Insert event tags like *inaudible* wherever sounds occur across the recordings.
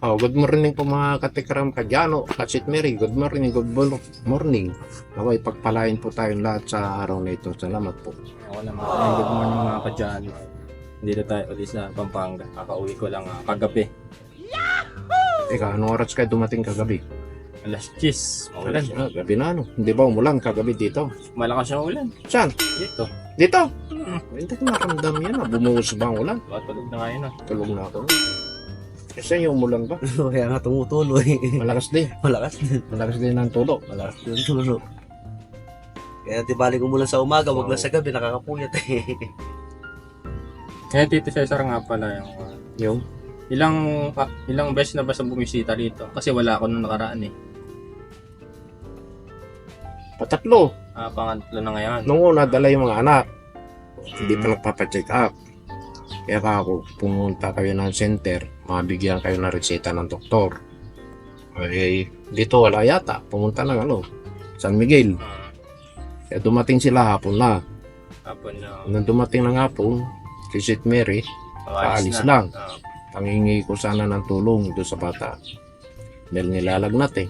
Oh, good morning po mga katikram kadyano, Katsit Mary. Good morning, good mo- morning. Naway pagpalain po tayong lahat sa araw na ito. Salamat po. Ako naman. Ay, good morning mga kadyan. Dito tayo ulit sa Pampanga. Kakauwi ko lang ah, kagabi. Ika, anong oras kayo dumating kagabi? Alas 10. Maulan. Ah, gabi na ano. Hindi ba umulan kagabi dito? Malakas yung ulan. Saan? Dito. Dito? Hmm. Hindi ko maramdam yan. ah. Bumuhos ba ang ulan? Patulog na ngayon ah. Tulog na ako. Kasi yung umulan ba? *laughs* Kaya nga tumutuloy. Malakas din. *laughs* Malakas din. Malakas din ang tulo. Malakas din ang tulo. Kaya di balik umulan sa umaga, wag Oo. lang sa gabi, nakakapuyat eh. *laughs* Kaya Tito Cesar nga pala yung ah, Yung? ilang ah, ilang beses na ba sa bumisita dito? Kasi wala ako nung nakaraan eh. Patatlo. Ah, pangatlo na ngayon. Nung una, dala yung mga anak. Hindi pa nagpapacheck up. Kaya ka ako, pumunta kayo ng center, mabigyan kayo ng reseta ng doktor. Eh, dito wala yata. Pumunta ng ano, San Miguel. Ah, Kaya dumating sila hapon na. hapon na. Nung dumating ng hapon, si St. Mary, Paalis Paalis lang. Ah, pangingi ko sana ng tulong doon sa bata. Dahil nilalagnat eh.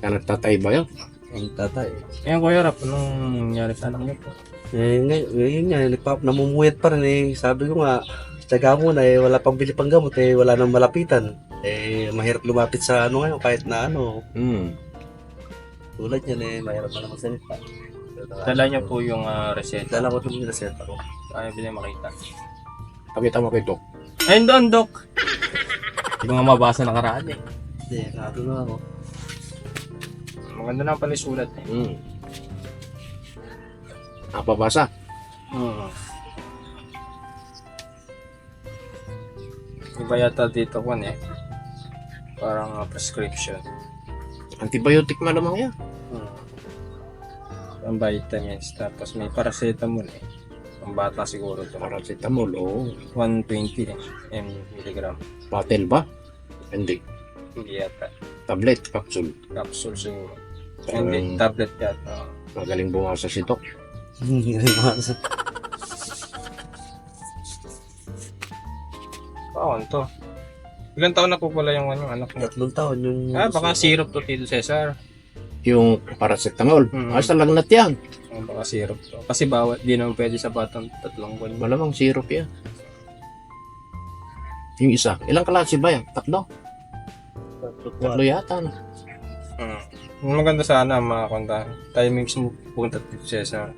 Kaya nagtatay ba yun? Ang tatay. Ngayon Kuya Rap, anong nangyari sa anak niyo po? Eh, ngay- ngayon nga, nagpap, namumuyat pa rin eh. Sabi ko nga, tsaga mo na eh, wala pang bili pang gamot eh, wala nang malapitan. Eh, mahirap lumapit sa ano ngayon, kahit na ano. Hmm. Tulad yan eh, mahirap na naman salita. Dala niyo po yung ah, reseta. Dala ko itong nilaseta ko. Ayaw din niya makita. Pakita mo kay Dok. Ayun doon, Dok. Hindi ko nga mabasa nakaraan eh. Hindi, nato na ako. Maganda na pala yung sulat eh. Hmm. Napabasa. Oo. Iba yata dito ko eh. Parang ah, prescription. Antibiotic malamang yan. Hmm. Ang vitamins. Tapos may paracetamol eh. Ang bata siguro ito. Paracetamol o 120 eh. Milligram. bottle ba? Hindi. Hindi yata. Tablet, capsule. Capsule siguro. Parang Hindi, tablet yata. magaling bumasa si Dok. Hindi rin masa. Oo, to. Ilan taon na po pala yung ano, anak mo? Tatlong taon yung... Ah, baka syrup to, Tito Cesar. Yung paracetamol. Hmm. Ah, sa lagnat yan. Oh, baka syrup to. Kasi bawat, di naman pwede sa batang tatlong buwan. Malamang syrup yan. Yung isa. Ilang klase ba yan? Tatlo? Tatlo yata. No? Mm. Maganda sana mga konta. Tayo mismo punta dito Cesar.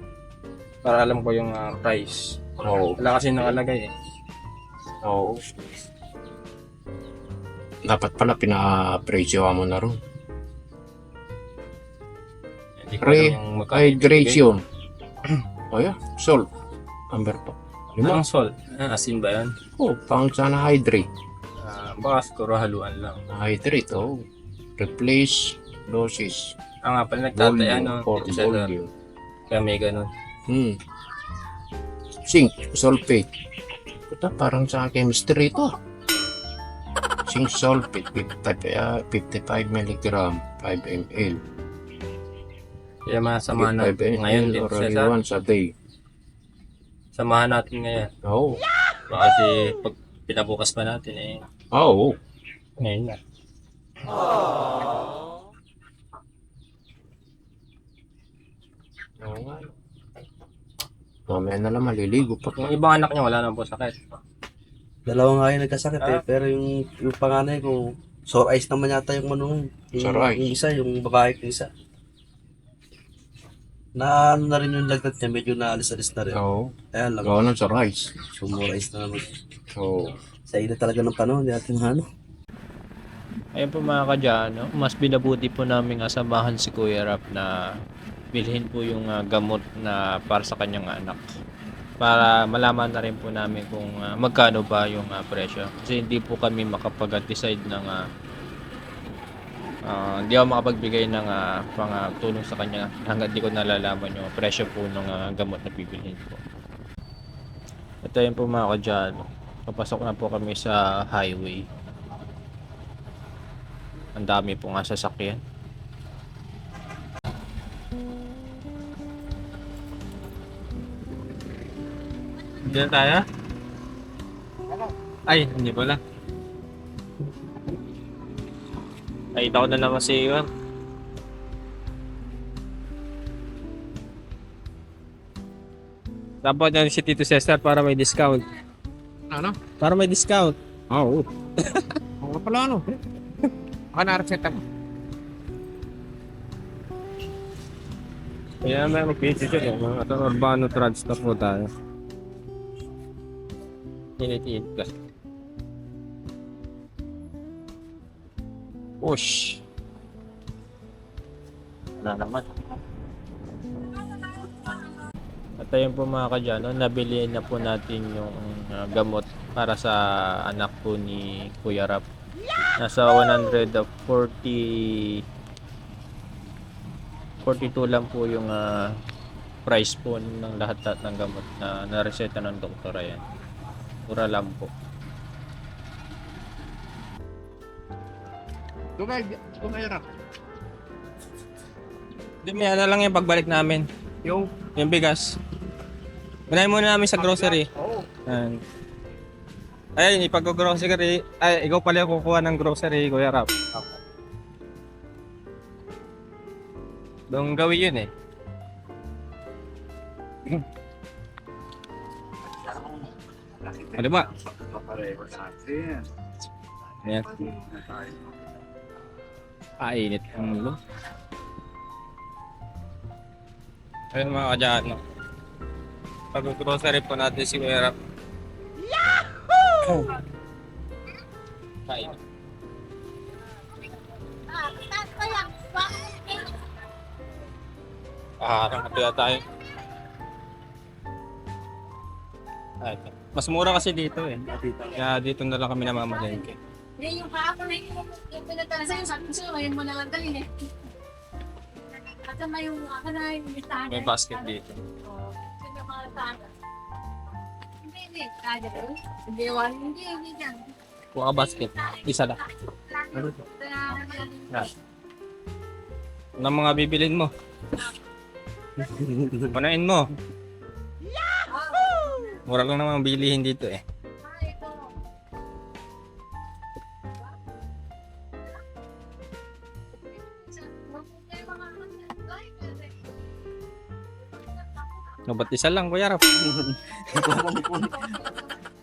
Para alam ko yung ah, price. Oo. Wala kasi nakalagay eh. Oo. Dapat pala pina-presyo mo na ron. Hindi ko Re- alam yung magkano Hydration. o *clears throat* yeah, salt. Number pa. Lima. Anong salt? Ah, asin ba yan? Oh, pang sana hydrate. Ah, baka siguro haluan lang. Hydrate, oh. Replace doses. Ah nga pala nagtatay Volume ano. for Dito volume. Kaya may ganun. Hmm. Zinc, sulfate. Puta, parang sa chemistry ito. Zinc sulfate, 55, uh, 55 mg, 5 ml. Kaya masamahan 55 natin ngayon ml dito orally Cesar. once a day. Samahan natin ngayon. Oo. Baka kasi pag pinabukas pa natin eh. Oo. Ngayon na. Oo nga. Mamaya na lang maliligo pa. Yung ibang anak niya wala na po sakit. Dalawa nga yung nagkasakit eh, Ah. pero yung, yung panganay ko, sore eyes naman yata yung ano, yung, Sore eyes? yung isa, yung babae ko isa. Na ano na rin yung lagnat niya, medyo naalis-alis na rin. Oo. Kaya lang, Gawa ng sa rice. sumura eyes na naman. Oo. Sa ina talaga ng panahon, di natin ano. Ayun po mga kadyano, mas binabuti po namin asamahan si Kuya Rap na bilhin po yung ah, gamot na para sa kanyang anak. Para malaman na rin po namin kung ah, magkano ba yung ah, presyo. Kasi hindi po kami makapag-decide ng ah, ah, hindi ako makapagbigay ng ah, mga tulong sa kanya hanggang di ko nalalaman yung presyo po ng ah, gamot na bibilhin ko. Ito yun po mga kadyano. Papasok na po kami sa highway. Ang dami po nga sasakyan. Na tayo? Ay, hindi pala. Nakita ko na naman si Iwan. Dapat yan si Tito Cesar para may discount. Ano? Para may discount. Ah, Oo. Oo pala ano. Baka na-reseta mo. Kaya may mag-video dyan eh. Mga urbano trans na po tayo. Init-init ka. Push. Wala naman. At ayun po mga kadyano, nabili na po natin yung uh, gamot para sa anak po ni Kuya Rap. Nasa 140 42 lang po yung ah, price po ng lahat ng gamot na nareseta ng doktor ayan. Mura lang po. Tumay, tumayarap. Hindi, may ano lang yung pagbalik namin. Yung, Yung bigas. Unahin muna namin sa grocery. oo. Ayan. Ayun, ipag-grocery. Ay, ikaw pala yung kukuha ng grocery, Kuya Rap. Doon gawin yun eh. *clears throat* Ano ba? Ayan. Ah, init ang ulo. Ayun mga kadyan, no? Pag-grocery po natin si Kuya Rap. Yahoo! Kain. Ah, kaya tayo. Ay, mas mura kasi dito eh. Kaya dito na lang kami namamalengke. Yan yung kahapon na yung, yung pinatala sa'yo, sabi ko sa'yo, ngayon mo na lang dalhin eh. At saka yung ako na yung listahan. May basket dito. Oo. Sino mga listahan? Hindi, hindi. Kaya ko. Hindi, wala. Hindi, hindi dyan. Kuha ka basket. Isa lang. Yan. Ano mga bibilin mo? *laughs* Punain mo. Mura lang naman bilihin dito eh. No, ba't isa lang, Kuya Rap? *laughs*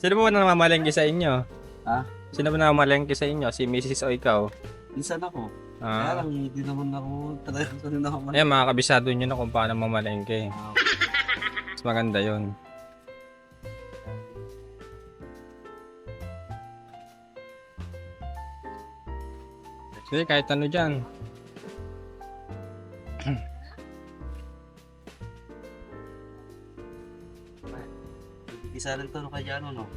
Sino ba namamalengke sa inyo? Ha? Sino ba namamalengke sa inyo? Si Mrs. o ikaw? Minsan ako. Kaya Ah. lang, hindi naman ako talaga sanay na ako Ayan, mga kabisado nyo na kung paano mamalengke. Ah, Mas maganda yon. Sige, kahit ano dyan. Nagigisa rin to, no, kaya ano, no?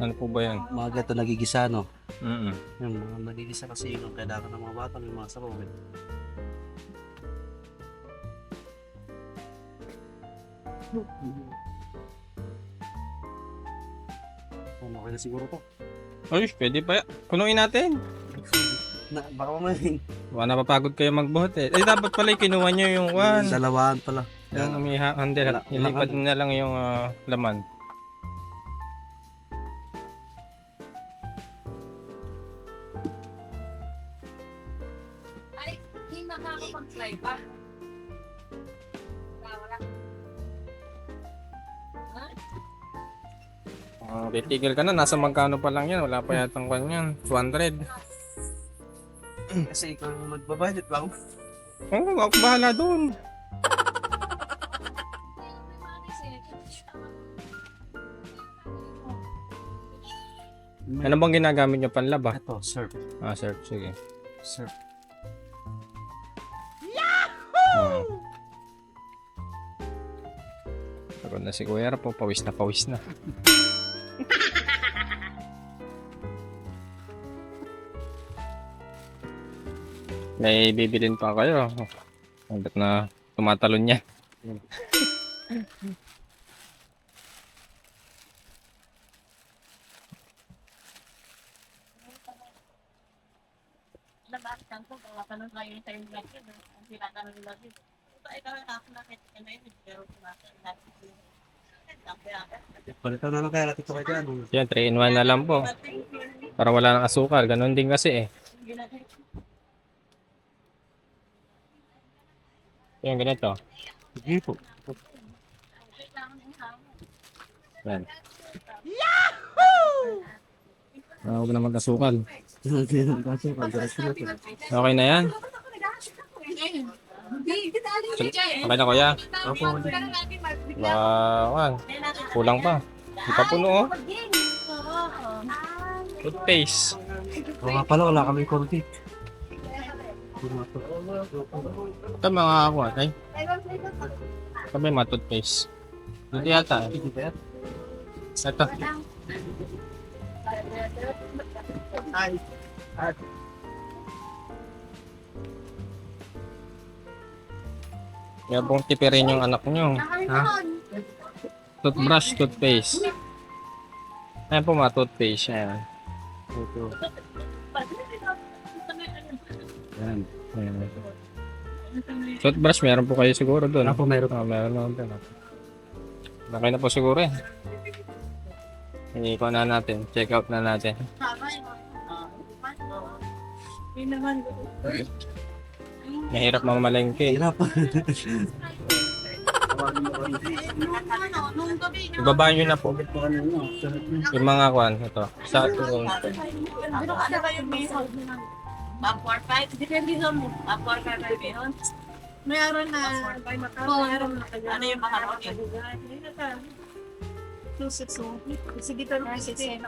Ano po ba yan? Mga gato nagigisa, no? Mm Yung mga nagigisa kasi yung kailangan ng mga bata, yung mga sabaw. Eh. Ano, okay na siguro to. Ay, pwede pa yan. Punuin natin. Na, baka mamaya Wala napapagod kayo magbuhat eh. Eh, dapat pala kinuha nyo yung *laughs* one. Dalawahan pala. Yung umiha, handle. Wala- wala Ilipad na lang yung ah, laman. Ay, hindi makakapag-fly pa. Ah, Wala. Uh, titigil ka na. Nasa magkano pa lang yan. Wala pa yatang kwan yan. 200. *clears throat* Kasi ikaw yung magbabudget lang. Oo, oh, ako bahala doon. Ano bang ginagamit nyo panlaba? Ito, sir. Ah, sir. Sige. Sir. Oh. Pagod na si Kuya po, pawis na pawis na. *laughs* May bibilin pa kayo. Hanggat na tumatalon niya. Kayo. Palitan na lang kaya natin ito kaya dyan. Yan, 3 in 1 na lang po. Para wala ng asukal. Ganon din kasi eh. Yung ganito. Sige po. Yan. Ah, Huwag na magkasukal. Okay na yan. Okay na kuya. Wow, kulang pa. Di pa puno oh. Toothpaste. Oo nga pala, wala kami konti. Ito mga ako ay. Ito may mga toothpaste. Hindi yata. eh. Ito. Kaya pong tipirin yung anak nyo. Toothbrush, toothpaste. Ayan po mga toothpaste. Ayan. Yan. Ayan. Toothbrush, meron po kayo siguro doon. Ako meron. Ah, meron naman doon. Okay na po siguro eh. Iko na natin. Check out na natin. Naman. Mahirap mamalengke. Hirap. Ibaba nyo na po. Yung mga kwan. Ito. Sa yung ka na? Up 4-5? Depende sa mo. Up 4-5 na meron? Mayroon na. Oo, mayroon na. Ano yung mahal ko? 261. Sige ka lang. 167.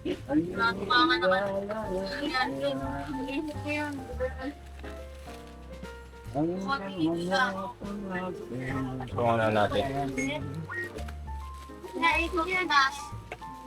Mga naman. Yan, yun. Iinit ko yan. kung ano natin. Naikot yan ah.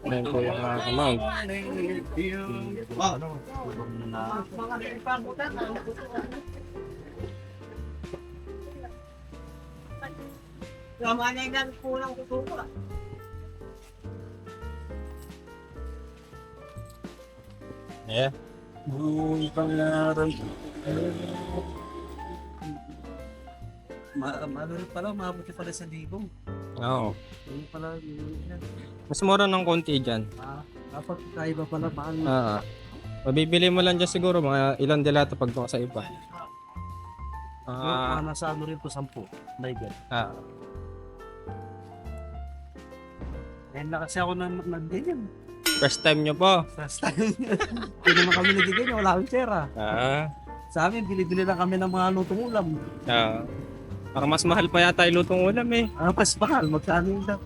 Ayan po yung uh, amount. Tama na yung kulang kutuko. Yeah. Ma ano pala, mabuti pala sa libong. Oo. Yung pala, yun yan. Mas mura ng konti dyan. Ah, dapat kaiba pala, na. Ah. Mabibili mo lang dyan siguro mga ilang delata pag sa iba. Ah, Ah, nasa ano rin po, sampu. My God. ah. Ngayon na kasi ako na nag-ganyan. First time nyo po. First time. *laughs* Hindi naman kami nag-ganyan, wala akong pera. Ah. Sa amin, bili-bili lang kami ng mga lutong ulam. Ah. Parang mas mahal pa yata yung lutong ulam eh. Ah, mas mahal, magkano yung dap?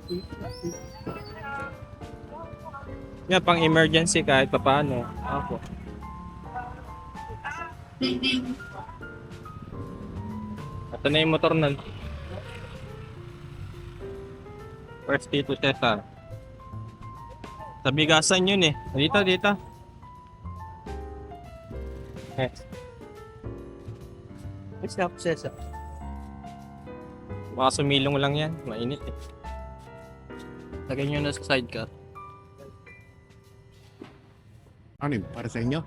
Yan, pang emergency kahit pa paano. Ako. Ito na yung motor nun. First dito Cesar. Sa bigasan yun eh. Dito, dito. Eh, Mas na sesa. Baka sumilong lang yan. Mainit eh. Lagay nyo na sa sidecar. Ano yun? Para sa inyo?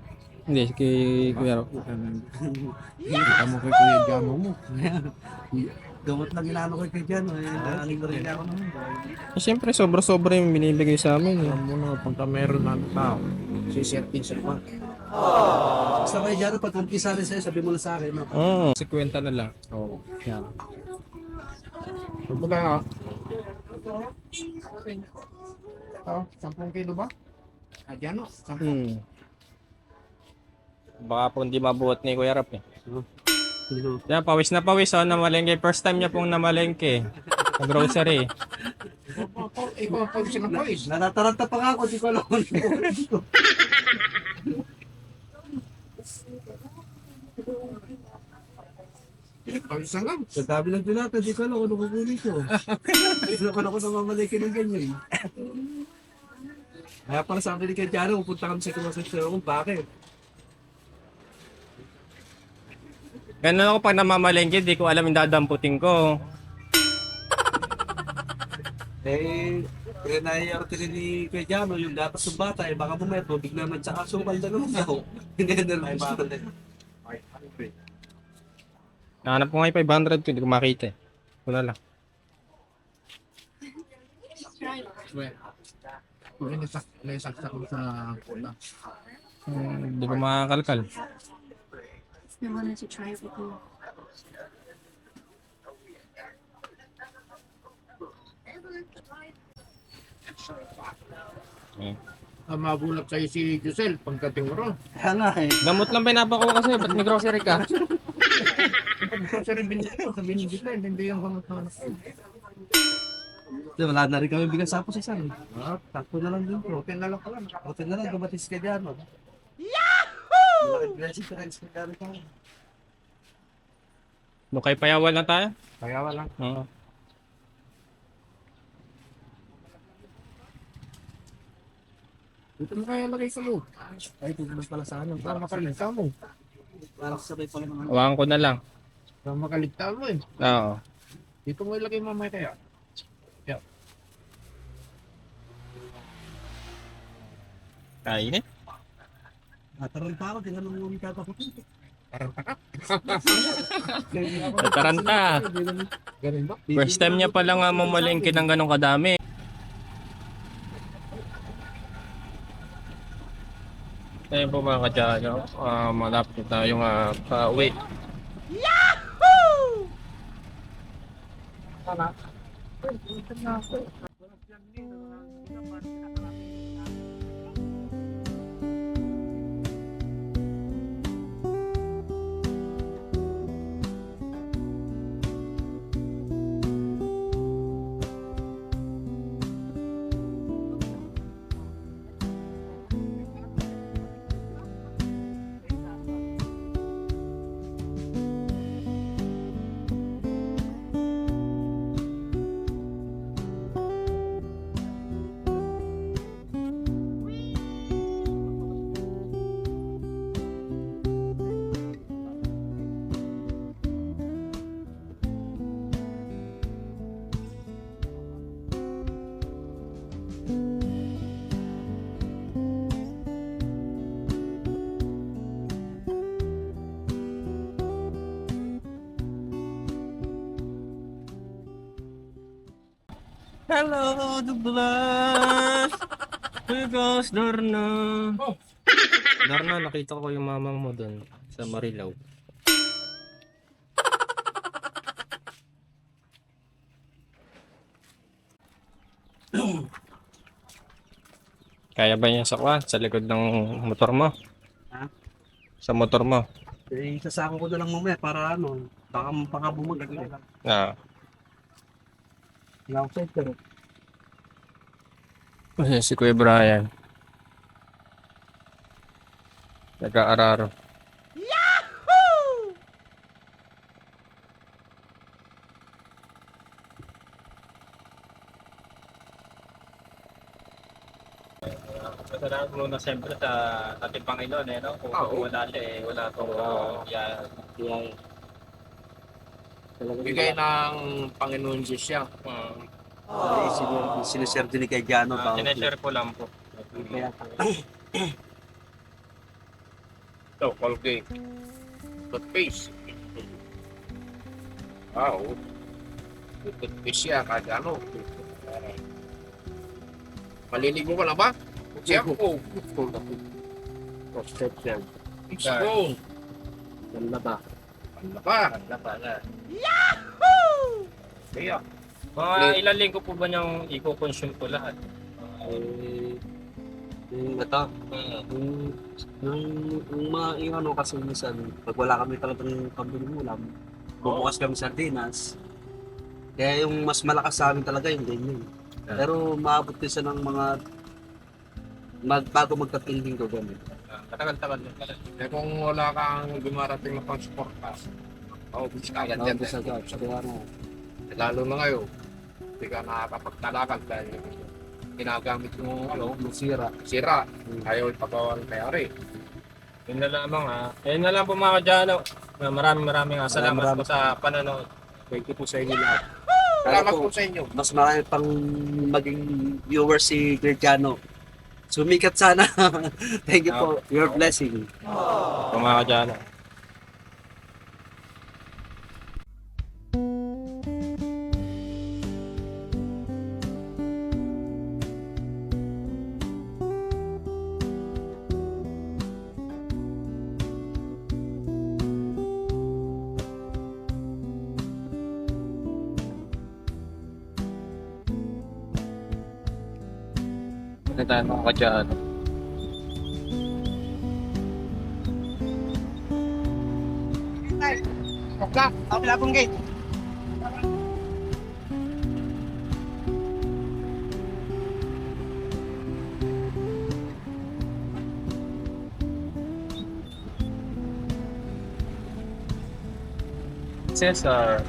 Hindi, kay Kuya Rob. Kita mo kay Kuya Jamo mo. Gamot lang inaano ko kay Jan. Eh, naaling rin ako naman. Eh, Siyempre, sobra-sobra yung binibigay sa amin. Eh. Alam mo na, pagka meron ng tao, sisertin sa pa. Basta kay Jan, pag umpisa rin sa'yo, sabi mo na sa akin. Oo. Si kwenta na lang. Oo. Yan. Pagka nga. Ito, 10 kilo ba? Ah, dyan o. 10. Hmm. Baka po hindi mabuhat ni Kuya Rap eh. Yan, pawis na pawis oh, namalengke. First time niya pong namalengke. Sa grocery. Ikaw ang pag sinapawis. Natataranta pa nga ako, di ko alam *laughs* na lang. Sa dami ng dilata, di ko alam kung ano kukunin ko. Hindi ko alam kung namamaliki ng ganyan. Kaya pala sabi ni kay Jano, pupunta kami sa kumasasya kung bakit. Ganun ako pag namamalengke, di ko alam yung dadamputin ko. Eh, kaya naiarte rin ni Kuya Jano, yung gatas ng bata, eh baka bumeto, bigla man tsaka sukal na naman ako. *laughs* Hindi na ko na. Nahanap ko nga yung 500 ko, hindi ko makita eh. Wala lang. Naisaksak ko sa pula. Hindi ko makakalkal. I wanted to try it with you. Ah, magulat sa'yo si Giselle pagdating mo ron. Kaya nga eh. Gamot lang pinapako kasi, ba't may grocery ka? *laughs* Rin sabihin ni Giselle, hindi yung na. Di, wala na rin kami bigas sa sa isang. Ah, Takpo na lang din. Hotel na lang pala. Hotel na lang, dumatis ka dyan. no? Yahoo! Blessing friends ka dyan. Nung kay Payawal na tayo? Kaya wala. Oo. Dito mo kaya lagay sa loob. Ay, tumas pala sa ano. Para makaligta mo. Parang sabay pala naman. Hawakan ko na lang. Para makaligta mo eh. Oo. Dito mo ilagay mamaya kaya. Kainit. Nataran pa ako, tingnan mo yung kakaputin. Parang taka. Nataranta. Ganun ba? First time niya pala nga mamalengke ng ganong kadami. Ayun po mga kadyano, uh, malapit na tayong uh, pauwi. 到哪会 Hello, Douglas! Here goes Dorna. Dorna, nakita ko yung mamang mo doon sa Marilao. Kaya ba niya sa? Sa likod ng motor mo? Ha? Sa motor mo? Eh, sasako ko na lang mamaya para ano, baka, baka bumagag na. Ah. Wala akong side pero. Kasi si Kuya Brian. Nag-aararo. Salamat muna siyempre sa ating Panginoon eh, no? Kung Oo. wala eh, wala itong Oo. yan. Kaya, Bigay ng Panginoon Diyos siya. Hmm. uh, sin- siniserte ni kay Jano. Uh, sineshare ko lang po. Kaya, Ito, Colgate. Toothpaste. Wow. Toothpaste siya, kada ano. Maliligo ka na ba? Shampoo. Perception. Spoon. Ganda ba? Ano ba? Napala. Kaya. Mga ilang linggo po ba niyang i-consume ko lahat? Eh, yung ito, yung, yung, yung mga yung ano kasi minsan, pag wala kami talagang pambiling ulam, bubukas kami sardinas. Kaya yung mas malakas sa amin talaga yung ganyan. Pero maabot din siya ng mga mag, bago magkatinding ko ganun. Katagal-tagal din pala. Eh kung wala kang dumarating na pang-suportas, maubos ka agad yan. Bago sa gab, sa kaya ano, Lalo na ngayon, hindi ka nakakapagtalakad dahil ginagamit mo ano, masira. sira. Ayaw ipagawa ng mayari. Yun na lamang ha. Yun na lang po mga kadyano. Maraming maraming ah, salamat Maraming po sa panonood. Thank you po sa inyo lahat. Salamat po. po sa inyo. mas marami pang maging viewers si Gergiano. Sumikat sana. *laughs* Thank you po. Your blessing. Po mga kadyano. Tayo mga kadyano? Cesar.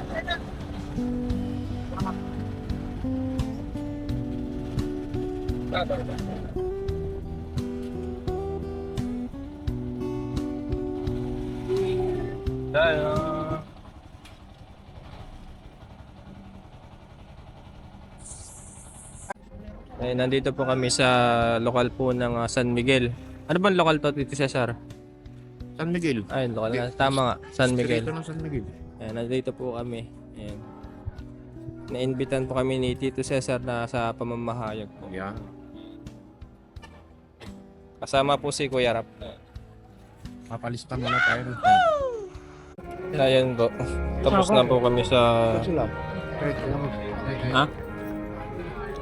Tayo. Nandito po kami sa lokal po ng ah, San Miguel. Ano bang lokal to, Tito Cesar? San Miguel. Ayun, lokal na. Tama nga, San Miguel. Distrito ng San Miguel. Ayan, nandito po kami. Ayan. Nainbitan po kami ni Tito Cesar na sa pamamahayag po. Yan. Kasama po si Kuya Rap. Papalista muna tayo. Ayan po. Tapos na po kami sa... Ha?